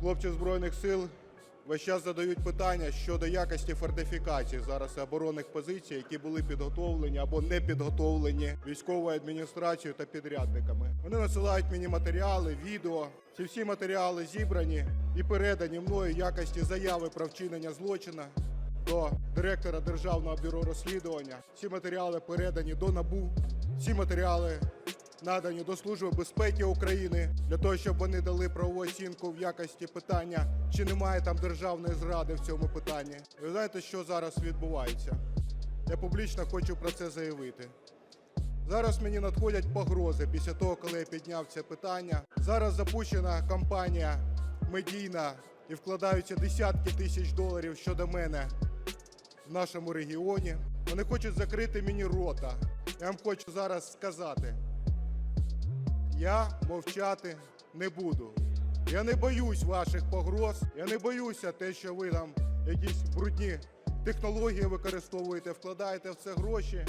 Хлопці Збройних сил весь час задають питання щодо якості фортифікацій зараз оборонних позицій, які були підготовлені або не підготовлені військовою адміністрацією та підрядниками. Вони надсилають мені матеріали, відео. Ці всі матеріали зібрані і передані мною якості заяви про вчинення злочина до директора Державного бюро розслідування. Ці матеріали передані до НАБУ. Ці матеріали надані до Служби безпеки України для того, щоб вони дали правову оцінку в якості питання, чи немає там державної зради в цьому питанні. Ви знаєте, що зараз відбувається? Я публічно хочу про це заявити. Зараз мені надходять погрози після того, коли я підняв це питання. Зараз запущена кампанія медійна і вкладаються десятки тисяч доларів щодо мене в нашому регіоні. Вони хочуть закрити мені рота. Я вам хочу зараз сказати: я мовчати не буду. Я не боюсь ваших погроз. Я не боюся те, що ви там якісь брудні технології використовуєте, вкладаєте в це гроші.